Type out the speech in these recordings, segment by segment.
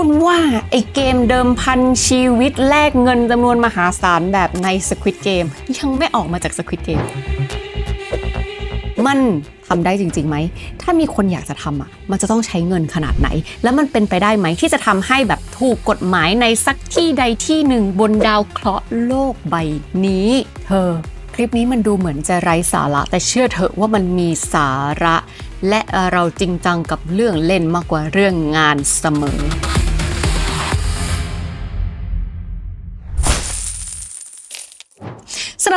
คุณว่าไอเกมเดิมพันชีวิตแลกเงินจำนวนมหาศาลแบบใน Squid Game ยังไม่ออกมาจาก Squid Game มันทำได้จริงๆไหม ถ้ามีคนอยากจะทำอะ มันจะต้องใช้เงินขนาดไหน แล้วมันเป็นไปได้ไหมที่จะทำให้แบบถูกกฎหมายในสักที่ใดที่หนึ่งบนดาวเคราะห์โลกใบนี้ เธอ คลิปนี้มันดูเหมือนจะไร้สาระ แต่เชื่อเถอะว่ามันมีสาระ และเราจริงจังกับเรื่องเล่นมากกว่าเรื่องงานเสมอ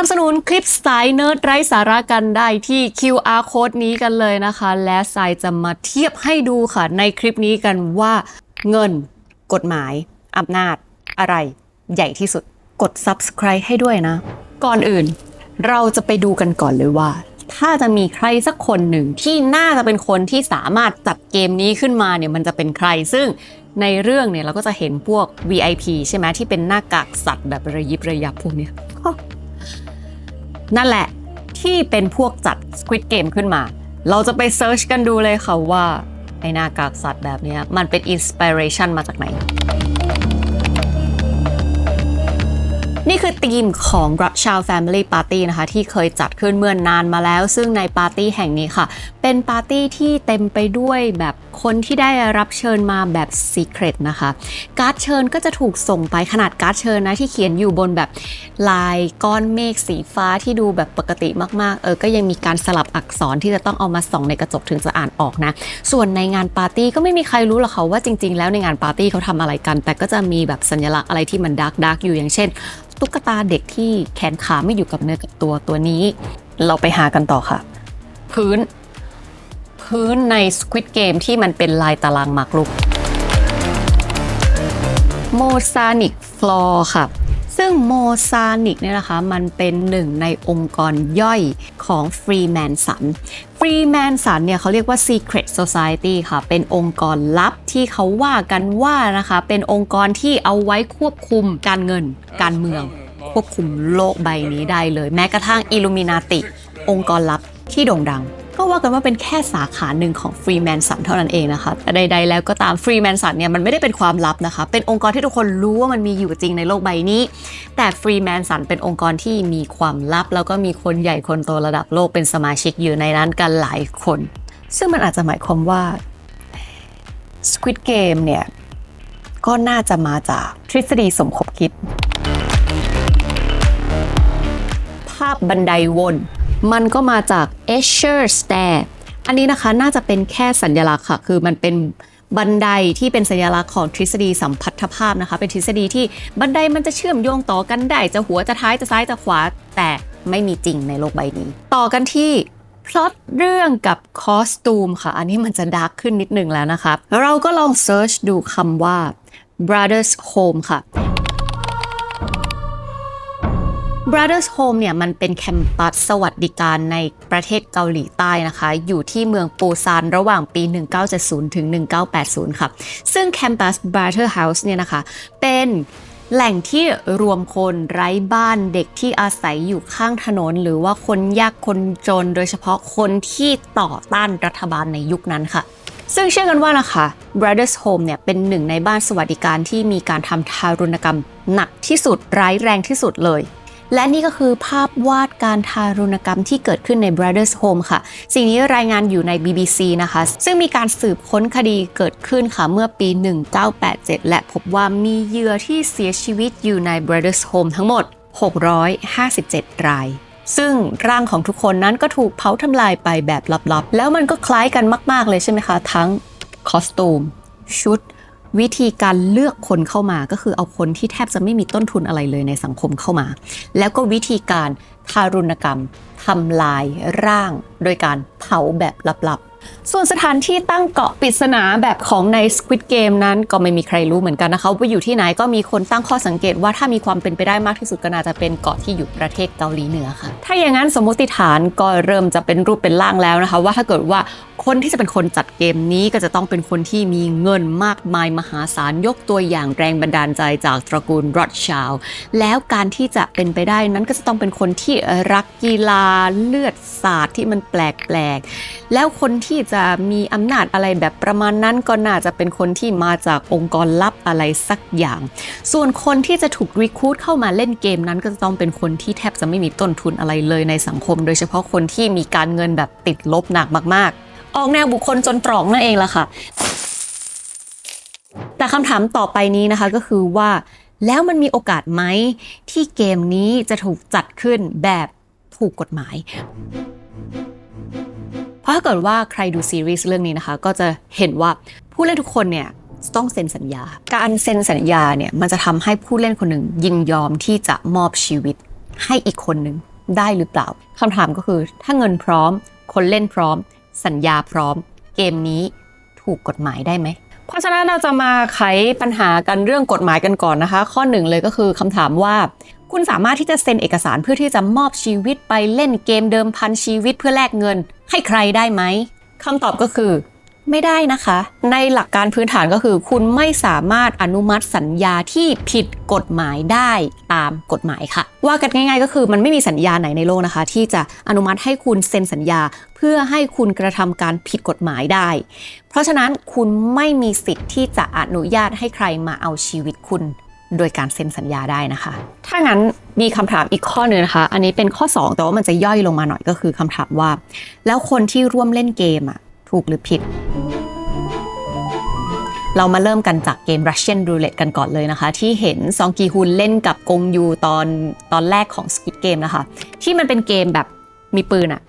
นับสนุนคลิปสายเนิร์ดไร้สาระกันได้ที่ QR code นี้กันเลยนะคะ และสายจะมาเทียบให้ดูค่ะ ในคลิปนี้กันว่าเงิน กฎหมายอำนาจ อะไร ใหญ่ที่สุดกด subscribe ให้ด้วยนะ ก่อนอื่น เราจะไปดูกันก่อนเลยว่า ถ้าจะมีใครสักคนหนึ่งที่น่าจะเป็นคนที่สามารถจัดเกมนี้ขึ้นมาเนี่ยมันจะเป็นใคร ซึ่งในเรื่องเนี่ยเราก็จะเห็นพวก VIP ใช่ไหมที่เป็นหน้ากากสัตว์แบบระยิบระยับพวกเนี้ย นั่นแหละที่เป็นพวกจัด Squid Game ขึ้นมา เราจะไปเซิร์ชกันดูเลยค่ะว่า ไอหน้ากากสัตว์แบบนี้มันเป็นอินสปิเรชันมาจากไหน นี่คือธีมของ r u s h a w Family Party นะคะ ที่เคยจัดขึ้นเมื่อนนานมาแล้ว ซึ่งในปาร์ตี้แห่งนี้ค่ะ เป็นปาร์ตี้ที่เต็มไปด้วยแบบคนที่ได้รับเชิญมาแบบ Secret นะคะ การ์ดเชิญก็จะถูกส่งไปขนาดการ์ดเชิญนะ ที่เขียนอยู่บนแบบลายก้อนเมฆสีฟ้าที่ดูแบบปกติมากๆ เออ ก็ยังมีการสลับอักษรที่จะต้องเอามาส่องในกระจกถึงจะอ่านออกนะ ส่วนในงานปาร์ตี้ก็ไม่มีใครรู้หรอกค่ะว่าจริง ๆ แล้วในงานปาร์ตี้เขาทำอะไรกัน แต่ก็จะมีแบบสัญลักษณ์อะไรที่มันดาร์กดาร์กอยู่อย่างเช่นตุ๊กตาเด็กที่แขนขาไม่อยู่กับเนื้อกับตัวตัวนี้ เราไปหากันต่อค่ะ พื้น พื้นใน Squid Game ที่มันเป็นลายตารางหมากรุกโมซานิกฟลอร์ค่ะ ซึ่งโมซานิกเนี่ยนะคะ มันเป็นหนึ่งในองค์กรย่อยของฟรีแมนสัน ฟรีแมนสันเนี่ยเขาเรียกว่า Secret Society ค่ะ เป็นองค์กรลับที่เขาว่ากันว่านะคะ เป็นองค์กรที่เอาไว้ควบคุมการเงิน การเมือง ควบคุมโลกใบนี้ได้เลย แม้กระทั่งอิลูมินาติ องค์กรลับที่โด่งดัง ก็ว่ากันว่าเป็นแค่สาขาหนึ่งของฟรีแมนสันเท่านั้นเองนะคะแต่ใดๆแล้วก็ตามฟรีแมนสันเนี่ยมันไม่ได้เป็นความลับนะคะ เป็นองค์กรที่ทุกคนรู้ว่ามันมีอยู่จริงในโลกใบนี้ แต่ฟรีแมนสันเป็นองค์กรที่มีความลับ แล้วก็มีคนใหญ่คนโตระดับโลกเป็นสมาชิกอยู่ในนั้นกันหลายคน ซึ่งมันอาจจะหมายความว่า Squid Game เนี่ยก็น่าจะมาจากทฤษฎีสมคบคิด ภาพบันไดวน มันก็มาจาก Escher Stair อันนี้นะคะน่าจะเป็นแค่สัญลักษณ์ค่ะ คือมันเป็นบันไดที่เป็นสัญลักษณ์ของทฤษฎีสัมพัทธภาพนะคะ เป็นทฤษฎีที่บันไดมันจะเชื่อมโยงต่อกันได้ จะหัวจะท้ายจะซ้ายจะขวา แต่ไม่มีจริงในโลกใบนี้ ต่อกันที่พล็อตเรื่องกับคอสตูมค่ะ อันนี้มันจะดาร์กขึ้นนิดนึงแล้วนะคะ เราก็ลองเซิร์ชดูคำว่า brothers home ค่ะ Brothers Home เนี่ยมันเป็นแคมปัสสวัสดิการในประเทศเกาหลีใต้นะคะ อยู่ที่เมืองปูซานระหว่างปี 1970 ถึง 1980 ค่ะ ซึ่งแคมปัส Brother House เนี่ยนะคะ เป็นแหล่งที่รวมคนไร้บ้านเด็กที่อาศัยอยู่ข้างถนน หรือว่าคนยากคนจน โดยเฉพาะคนที่ต่อต้านรัฐบาลในยุคนั้นค่ะซึ่งเชื่อกันว่านะคะ Brothers Home เนี่ยเป็นหนึ่งในบ้านสวัสดิการที่มีการทำทารุณกรรมหนักที่สุดร้ายแรงที่สุดเลย และนี่ก็คือภาพวาดการทารุณกรรมที่เกิดขึ้นใน Brothers Home ค่ะ สิ่งนี้รายงานอยู่ใน BBC นะคะ ซึ่งมีการสืบค้นคดีเกิดขึ้นค่ะเมื่อปี 1987 และพบว่ามีเหยื่อที่เสียชีวิตอยู่ใน Brothers Home ทั้งหมด 657 รายซึ่งร่างของทุกคนนั้นก็ถูกเผาทำลายไปแบบลับๆ แล้วมันก็คล้ายกันมาก ๆ เลยใช่ไหมคะ ทั้งคอสตูม ชุด วิธีการเลือกคนเข้ามาก็คือเอาคนที่แทบจะไม่มีต้นทุนอะไรเลยในสังคมเข้ามา แล้วก็วิธีการทารุณกรรมทำลายร่าง โดยการเผาแบบลับๆ ส่วนสถานที่ตั้งเกาะปริศนาแบบของใน Squid Game นั้นก็ไม่มีใครรู้เหมือนกันนะคะว่าอยู่ที่ไหนก็มีคนตั้งข้อสังเกตว่าถ้ามีความเป็นไปได้มากที่สุดก็น่าจะเป็นเกาะที่อยู่ประเทศเกาหลีเหนือค่ะ ถ้าอย่างนั้นสมมติฐานก็เริ่มจะเป็นรูปเป็นร่างแล้วนะคะ ว่าถ้าเกิดว่า คนที่จะเป็นคนจัดเกมนี้ก็จะต้องเป็นคนที่มีเงินมากมายมหาศาลยกตัวอย่างแรงบันดาลใจจากตระกูลรอดชาว แล้วการที่จะเป็นไปได้นั้นก็จะต้องเป็นคนที่รักกีฬาเลือดสาดที่มันแปลกๆ แล้วคนที่จะมีอำนาจอะไรแบบประมาณนั้นก็น่าจะเป็นคนที่มาจากองค์กรลับอะไรสักอย่าง ส่วนคนที่จะถูกรีคูดเข้ามาเล่นเกมนั้นก็จะต้องเป็นคนที่แทบจะไม่มีต้นทุนอะไรเลยในสังคม โดยเฉพาะคนที่มีการเงินแบบติดลบหนักมากๆ ออกแนวบุคคลจนตรอกนั่นเองล่ะค่ะ แต่คำถามต่อไปนี้นะคะก็คือว่า แล้วมันมีโอกาสไหมที่เกมนี้จะถูกจัดขึ้นแบบถูกกฎหมาย เพราะถ้าเกิดว่าใครดูซีรีส์เรื่องนี้นะคะ ก็จะเห็นว่าผู้เล่นทุกคนเนี่ยต้องเซ็นสัญญา การเซ็นสัญญาเนี่ยมันจะทำให้ผู้เล่นคนหนึ่งยินยอมที่จะมอบชีวิตให้อีกคนหนึ่งได้หรือเปล่าคำถามก็คือถ้าเงินพร้อม คนเล่นพร้อม สัญญาพร้อม เกมนี้ถูกกฎหมายได้ไหม เพราะฉะนั้นเราจะมาไขปัญหากันเรื่องกฎหมายกันก่อนนะคะ ข้อหนึ่งเลยก็คือคำถามว่า คุณสามารถที่จะเซ็นเอกสารเพื่อที่จะมอบชีวิตไปเล่นเกมเดิมพันชีวิตเพื่อแลกเงิน ให้ใครได้ไหมคำตอบก็คือ ไม่ได้นะคะ ในหลักการพื้นฐานก็คือ คุณไม่สามารถอนุมัติสัญญาที่ผิดกฎหมายได้ตามกฎหมายค่ะ ว่ากันง่ายๆ ก็คือมันไม่มีสัญญาไหนในโลกนะคะ ที่จะอนุมัติให้คุณเซ็นสัญญา เพื่อให้คุณกระทำการผิดกฎหมายได้ เพราะฉะนั้นคุณไม่มีสิทธิ์ที่จะอนุญาตให้ใครมาเอาชีวิตคุณโดยการเซ็นสัญญาได้นะคะ ถ้างั้นมีคำถามอีกข้อหนึ่งนะคะ อันนี้เป็นข้อ 2 แต่ว่ามันจะย่อยลงมาหน่อยก็คือคำถามว่า แล้วคนที่ร่วมเล่นเกมอะ ถูกหรือผิด เรามาเริ่มกันจากเกม Russian Roulette กันก่อนเลยนะคะ ที่เห็นซองกีฮุนเล่นกับกงยูตอนตอนแรกของ Squid Game นะคะ ที่มันเป็นเกมแบบมีปืนอะ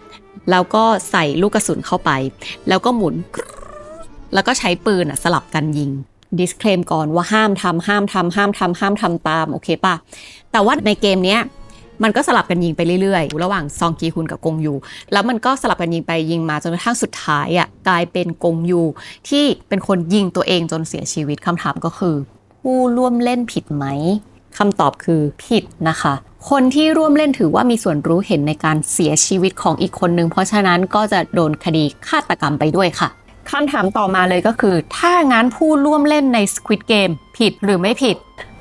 แล้วก็ใส่ลูกกระสุนเข้าไป แล้วก็หมุน แล้วก็ใช้ปืนอะสลับกันยิง disclaim ก่อนว่าห้ามทำห้ามทำห้ามทำห้ามทำตาม โอเคป่ะ แต่ว่าในเกมเนี้ย มันก็สลับกันยิงไปเรื่อยๆ ระหว่างซองกีฮุนกับกงยู แล้วมันก็สลับกันยิงไปยิงมาจนกระทั่งสุดท้ายอะกลายเป็นกงยูที่เป็นคนยิงตัวเองจนเสียชีวิตคำถามก็คือ ผู้ร่วมเล่นผิดไหมคำตอบคือผิดนะคะ คนที่ร่วมเล่นถือว่ามีส่วนรู้เห็นในการเสียชีวิตของอีกคนนึง เพราะฉะนั้นก็จะโดนคดีฆาตกรรมไปด้วยค่ะคำถามต่อมาเลยก็คือ ถ้างั้นผู้ร่วมเล่นใน Squid Game ผิดหรือไม่ผิด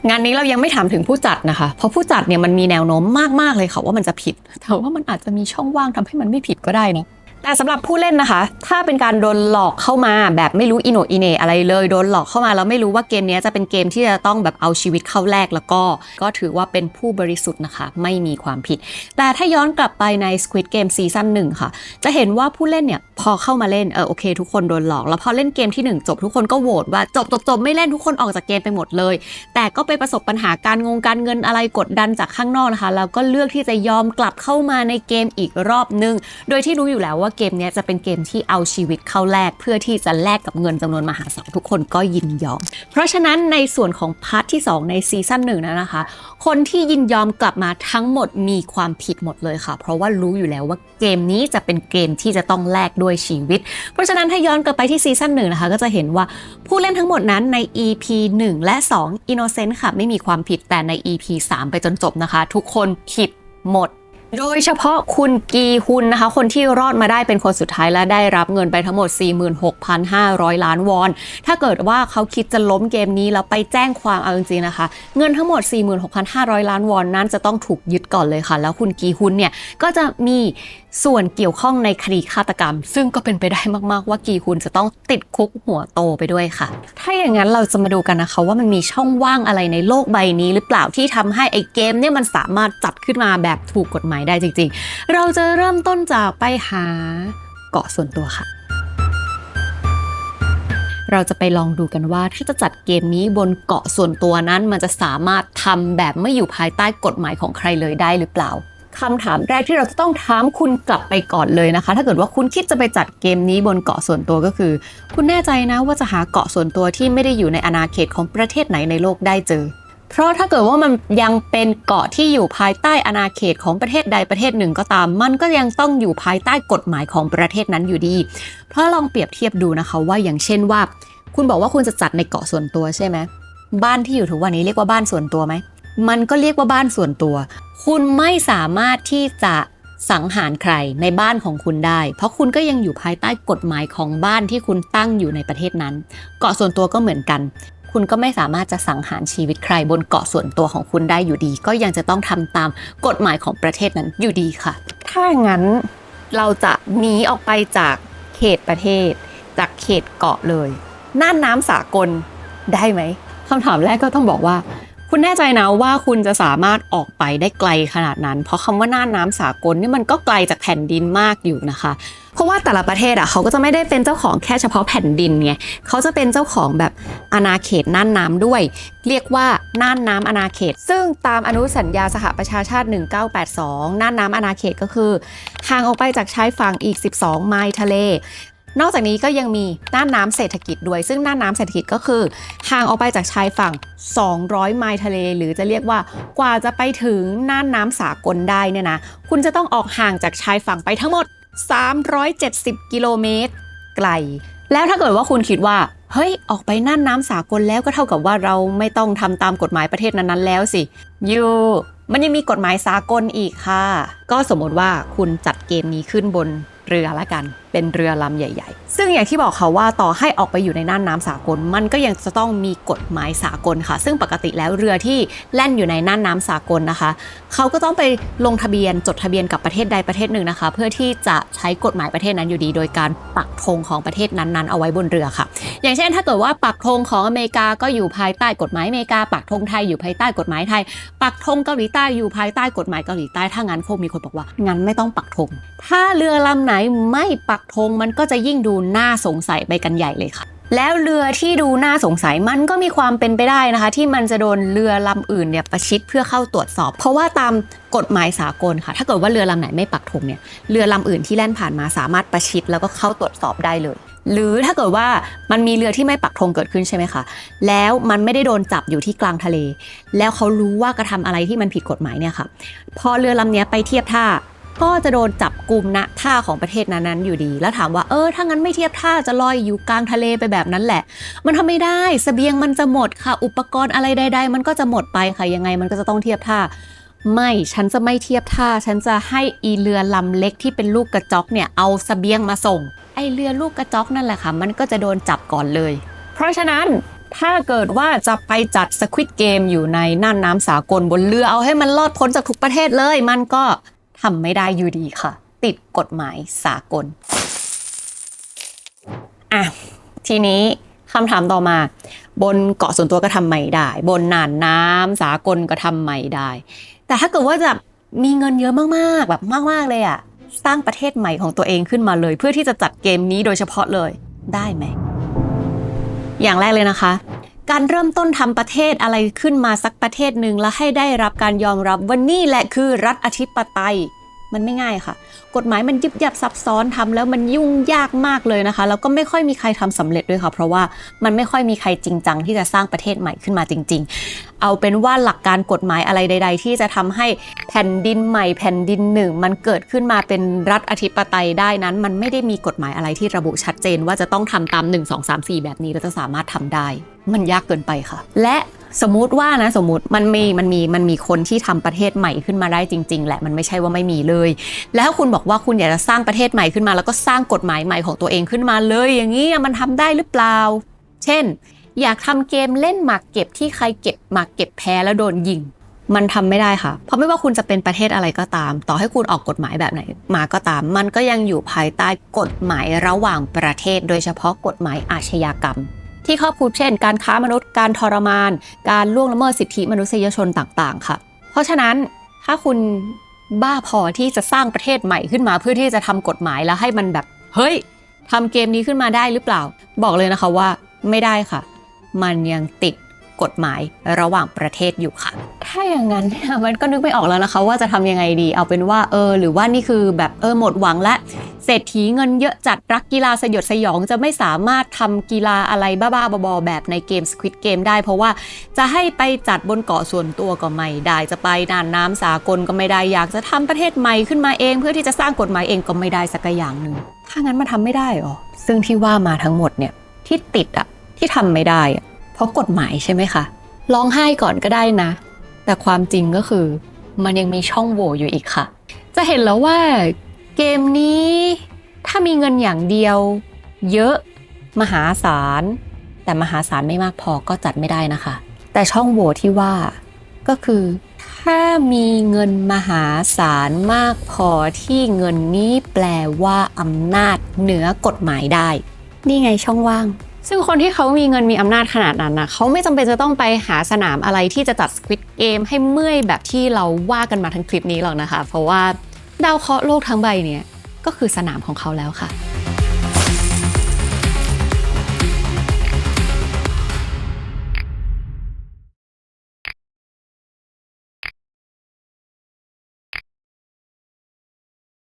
งานนี้เรายังไม่ถามถึงผู้จัดนะคะ เพราะผู้จัดเนี่ยมันมีแนวโน้มมากๆเลยค่ะว่ามันจะผิด แต่ว่ามันอาจจะมีช่องว่างทำให้มันไม่ผิดก็ได้นะ แต่สำหรับผู้เล่นนะคะ ถ้าเป็นการโดนหลอกเข้ามาแบบไม่รู้อิโนอิเหนอะไรเลยโดนหลอกเข้ามาแล้วไม่รู้ว่าเกมนี้จะเป็นเกมที่จะต้องแบบเอาชีวิตเข้าแลกแล้วก็ ก็ถือว่าเป็นผู้บริสุทธิ์นะคะ ไม่มีความผิด แต่ถ้าย้อนกลับไปใน Squid Game ซีซั่นหนึ่งค่ะ จะเห็นว่าผู้เล่นเนี่ยพอเข้ามาเล่นเออโอเค ทุกคนโดนหลอก แล้วพอเล่นเกมที่หนึ่งจบทุกคนก็โหวตว่าจบจบจบไม่เล่นทุกคนออกจากเกมไปหมดเลย แต่ก็ไปประสบปัญหาการงงการเงินอะไรกดดันจากข้างนอกนะคะแล้วก็เลือกที่จะยอมกลับเข้ามาในเกมอีกรอบนึง โดยที่รู้อยู่แล้วว่าเกมนี้จะเป็นเกมที่เอาชีวิตเข้าแลกเพื่อที่จะแลกกับเงินจำนวนมหาศาลทุกคนก็ยินยอม เพราะฉะนั้นในส่วนของพาร์ทที่ 2 ในซีซั่นหนึ่งนั้นนะคะ คนที่ยินยอมกลับมาทั้งหมดมีความผิดหมดเลยค่ะ เพราะว่ารู้อยู่แล้วว่าเกมนี้จะเป็นเกมที่จะต้องแลกด้วยชีวิต เพราะฉะนั้นถ้าย้อนกลับไปที่ซีซั่นหนึ่งนะคะก็จะเห็นว่าผู้เล่นทั้งหมดนั้นใน EP 1 และ 2 Innocent ค่ะไม่มีความผิดแต่ใน EP 3 ไปจนจบนะคะ ทุกคนผิดหมด โดยเฉพาะคุณกีฮุนนะคะ คนที่รอดมาได้เป็นคนสุดท้ายและได้รับเงินไปทั้งหมด 46,500 ล้านวอน ถ้าเกิดว่าเขาคิดจะล้มเกมนี้แล้วไปแจ้งความเอาจริงๆนะคะ เงินทั้งหมด 46,500 ล้านวอนนั้นจะต้องถูกยึดก่อนเลยค่ะ แล้วคุณกีฮุนเนี่ยก็จะมีส่วนเกี่ยวข้องในคดีฆาตกรรม ซึ่งก็เป็นไปได้มาก ๆ ว่ากีฮุนจะต้องติดคุกหัวโตไปด้วยค่ะ ถ้าอย่างนั้นเราจะมาดูกันนะคะว่ามันมีช่องว่างอะไรในโลกใบนี้หรือเปล่าที่ทำให้ไอ้เกมเนี่ยมันสามารถจัดขึ้นมาแบบถูกกฎหมายได้จริง ๆ เราจะเริ่มต้นจากไปหาเกาะส่วนตัวค่ะเราจะไปลองดูกันว่าถ้าจะจัดเกมนี้บนเกาะส่วนตัวนั้น มันจะสามารถทำแบบไม่อยู่ภายใต้กฎหมายของใครเลยได้หรือเปล่า คำถามแรกที่เราจะต้องถามคุณกลับไปก่อนเลยนะคะ ถ้าเกิดว่าคุณคิดจะไปจัดเกมนี้บนเกาะส่วนตัวก็คือ คุณแน่ใจนะว่าจะหาเกาะส่วนตัวที่ไม่ได้อยู่ในอาณาเขตของประเทศไหนในโลกได้เจอ เพราะถ้าเกิดว่ามันยังเป็นเกาะที่อยู่ภายใต้อาณาเขตของประเทศใดประเทศหนึ่งก็ตาม มันก็ยังต้องอยู่ภายใต้กฎหมายของประเทศนั้นอยู่ดี เพราะลองเปรียบเทียบดูนะคะว่าอย่างเช่นว่า คุณบอกว่าคุณจะจัดในเกาะส่วนตัวใช่ไหมบ้านที่อยู่ทุกวันนี้เรียกว่าบ้านส่วนตัวไหม มันก็เรียกว่าบ้านส่วนตัว คุณไม่สามารถที่จะสังหารใครในบ้านของคุณได้ เพราะคุณก็ยังอยู่ภายใต้กฎหมายของบ้านที่คุณตั้งอยู่ในประเทศนั้น เกาะส่วนตัวก็เหมือนกัน คุณก็ไม่สามารถจะสังหารชีวิตใคร บนเกาะส่วนตัวของคุณได้อยู่ดี ก็ยังจะต้องทำตามกฎหมายของประเทศนั้นอยู่ดีค่ะ ถ้างั้นเราจะหนีออกไปจากเขตประเทศ จากเขตเกาะเลย น่านน้ำสากลได้ไหมคำถามแรกก็ต้องบอกว่า คุณแน่ใจนะว่าคุณจะสามารถออกไปได้ไกลขนาดนั้น เพราะคำว่าน่านน้ำสากลนี่มันก็ไกลจากแผ่นดินมากอยู่นะคะ เพราะว่าแต่ละประเทศอะเขาก็จะไม่ได้เป็นเจ้าของแค่เฉพาะแผ่นดินไงเขาจะเป็นเจ้าของแบบอาณาเขตน่านน้ำด้วย เรียกว่าน่านน้ำอาณาเขต ซึ่งตามอนุสัญญาสหประชาชาติ 1982 น่านน้ำอาณาเขตก็คือห่างออกไปจากชายฝั่งอีก 12 ไมล์ทะเล นอกจากนี้ก็ยังมีน่านน้ำเศรษฐกิจด้วย ซึ่งน่านน้ำเศรษฐกิจก็คือห่างออกไปจากชายฝั่ง 200 ไมล์ทะเล หรือจะเรียกว่ากว่าจะไปถึงน่านน้ำสากลได้เนี่ยนะ คุณจะต้องออกห่างจากชายฝั่งไปทั้งหมด 370 กิโลเมตร ไกล แล้วถ้าเกิดว่าคุณคิดว่า เฮ้ย ออกไปน่านน้ำสากลแล้วก็เท่ากับว่าเราไม่ต้องทำตามกฎหมายประเทศนั้นๆ แล้วสิยูมันยังมีกฎหมายสากลอีกค่ะ ก็สมมติว่าคุณจัดเกมนี้ขึ้นบนเรือละกันเป็นเรือลำใหญ่ ๆ ซึ่งอย่างที่บอกค่ะว่าต่อให้ออกไปอยู่ในน่านน้ำสากล มันก็ยังจะต้องมีกฎหมายสากลค่ะ ซึ่งปกติแล้วเรือที่แล่นอยู่ในน่านน้ำสากลนะคะ เขาก็ต้องไปลงทะเบียนจดทะเบียนกับประเทศใดประเทศหนึ่งนะคะ เพื่อที่จะใช้กฎหมายประเทศนั้นอยู่ดี โดยการปักธงของประเทศนั้นๆ เอาไว้บนเรือค่ะ อย่างเช่น ถ้าเกิดว่าปักธงของอเมริกาก็อยู่ภายใต้กฎหมายอเมริกา ปักธงไทยอยู่ภายใต้กฎหมายไทย ปักธงเกาหลีใต้อยู่ภายใต้กฎหมายเกาหลีใต้ถ้างั้นคงมีคนบอกว่างั้นไม่ต้องปักธงถ้าเรือลำไหนไม่ปักธงมันก็จะยิ่งดูน่าสงสัยไปกันใหญ่เลยค่ะ แล้วเรือที่ดูน่าสงสัยมันก็มีความเป็นไปได้นะคะ ที่มันจะโดนเรือลำอื่นเนี่ยประชิดเพื่อเข้าตรวจสอบ เพราะว่าตามกฎหมายสากลค่ะ ถ้าเกิดว่าเรือลำไหนไม่ปักธงเนี่ยเรือลำอื่นที่แล่นผ่านมาสามารถประชิดแล้วก็เข้าตรวจสอบได้เลยหรือถ้าเกิดว่ามันมีเรือที่ไม่ปักธงเกิดขึ้นใช่ไหมคะ แล้วมันไม่ได้โดนจับอยู่ที่กลางทะเล แล้วเขารู้ว่ากระทำอะไรที่มันผิดกฎหมายเนี่ยค่ะ พอเรือลำเนี้ยไปเทียบท่า ก็จะโดนจับกลุ่มณท่าของประเทศนั้นๆอยู่ดี แล้วถามว่าเออถ้างั้นไม่เทียบท่าจะลอยอยู่กลางทะเลไปแบบนั้นแหละ มันทำไม่ได้สเสบียงมันจะหมดค่ะ อุปกรณ์อะไรใด ๆ มันก็จะหมดไปค่ะยังไง มันก็จะต้องเทียบท่า ไม่ฉันจะไม่เทียบท่า ฉันจะให้อีเรือลำเล็กที่เป็นลูกกระจอกเนี่ยเอาสเสบียงมาส่ง ไอเรือลูกกระจอกนั่นแหละค่ะ มันก็จะโดนจับก่อนเลย เพราะฉะนั้นถ้าเกิดว่าจะไปจัดสควิตเกมอยู่ในน่านน้ำสากลบนเรือเอาให้มันรอดพ้นจากทุกประเทศเลย มันก็ ทำไม่ได้อยู่ดีค่ะ ติดกฎหมายสากล อะ ทีนี้คำถามต่อมา บนเกาะส่วนตัวก็ทำไม่ได้ บนน่านน้ำสากลก็ทำไม่ได้ แต่ถ้าเกิดว่าจะมีเงินเยอะมากๆแบบมากๆเลยอะสร้างประเทศใหม่ของตัวเองขึ้นมาเลย เพื่อที่จะจัดเกมนี้โดยเฉพาะเลยได้ไหม อย่างแรกเลยนะคะ การเริ่มต้นทำประเทศอะไรขึ้นมาสักประเทศหนึ่งแล้วให้ได้รับการยอมรับว่านี่แหละคือรัฐอธิปไตยมันไม่ง่ายค่ะ กฎหมายมันยิบยับซับซ้อนทำแล้วมันยุ่งยากมากเลยนะคะ แล้วก็ไม่ค่อยมีใครทำสำเร็จด้วยค่ะ เพราะว่ามันไม่ค่อยมีใครจริงจังที่จะสร้างประเทศใหม่ขึ้นมาจริง ๆ เอาเป็นว่าหลักการกฎหมายอะไรใด ๆ ที่จะทำให้แผ่นดินใหม่แผ่นดินหนึ่ง มันเกิดขึ้นมาเป็นรัฐอธิปไตยได้นั้น มันไม่ได้มีกฎหมายอะไรที่ระบุชัดเจน ว่าจะต้องทำตาม 1 2 3 4 แบบนี้แล้วจะสามารถทำได้ มันยากเกินไปค่ะ และสมมติว่านะสมมติมันมีมันมีมันมีคนที่ทำประเทศใหม่ขึ้นมาได้จริง ๆ แหละมันไม่ใช่ว่าไม่มีเลย แล้วคุณบอกว่าคุณอยากจะสร้างประเทศใหม่ขึ้นมา แล้วก็สร้างกฎหมายใหม่ของตัวเองขึ้นมาเลย อย่างนี้มันทำได้หรือเปล่า เช่น อยากทำเกมเล่นหมากเก็บที่ใครเก็บหมากเก็บแพ้แล้วโดนยิง มันทำไม่ได้ค่ะ เพราะไม่ว่าคุณจะเป็นประเทศอะไรก็ตาม ต่อให้คุณออกกฎหมายแบบไหนมาก็ตาม มันก็ยังอยู่ภายใต้กฎหมายระหว่างประเทศ โดยเฉพาะกฎหมายอาชญากรรม ที่ครอบคลุมเช่น การค้ามนุษย์ การทรมาน การล่วงละเมิดสิทธิมนุษยชนต่าง ๆ ค่ะ เพราะฉะนั้นถ้าคุณบ้าพอที่จะสร้างประเทศใหม่ขึ้นมาเพื่อที่จะทำกฎหมายแล้วให้มันแบบ เฮ้ยทำเกมนี้ขึ้นมาได้หรือเปล่า บอกเลยนะคะว่าไม่ได้ค่ะ มันยังติด กฎหมายระหว่างประเทศอยู่ค่ะ ถ้าอย่างนั้นเนี่ยมันก็นึกไม่ออกแล้วนะคะว่าจะทำยังไงดี เอาเป็นว่าเออหรือว่านี่คือแบบเออหมดหวังและเศรษฐีเงินเยอะจัดรักกีฬาสยดสยองจะไม่สามารถทำกีฬาอะไรบ้าๆบอๆแบบในเกม Squid Game ได้ เพราะว่าจะให้ไปจัดบนเกาะส่วนตัวก็ไม่ได้จะไปน่านน้ำสากลก็ไม่ได้อยากจะทำประเทศใหม่ขึ้นมาเอง เพื่อที่จะสร้างกฎหมายเองก็ไม่ได้สักอย่างหนึ่งถ้างั้นมันทำไม่ได้หรอซึ่งที่ว่ามาทั้งหมดเนี่ยที่ติดอะที่ทำไม่ได้อะ เพราะกฎหมายใช่ไหมคะ ร้องไห้ก่อนก็ได้นะ แต่ความจริงก็คือ มันยังมีช่องโหว่อยู่อีกค่ะ จะเห็นแล้วว่าเกมนี้ ถ้ามีเงินอย่างเดียว เยอะมหาศาล แต่มหาศาลไม่มากพอก็จัดไม่ได้นะคะ แต่ช่องโหว่ที่ว่าก็คือถ้ามีเงินมหาศาลมากพอที่เงินนี้แปลว่าอำนาจเหนือกฎหมายได้ นี่ไงช่องว่าง ซึ่งคนที่เขามีเงินมีอำนาจขนาดนั้นนะเขาไม่จำเป็นจะต้องไปหาสนามอะไรที่จะจัดสควิตเกมให้เมื่อยแบบที่เราว่ากันมาทั้งคลิปนี้หรอกนะคะ เพราะว่าดาวเคราะห์โลกทั้งใบเนี่ยก็คือสนามของเขาแล้วค่ะ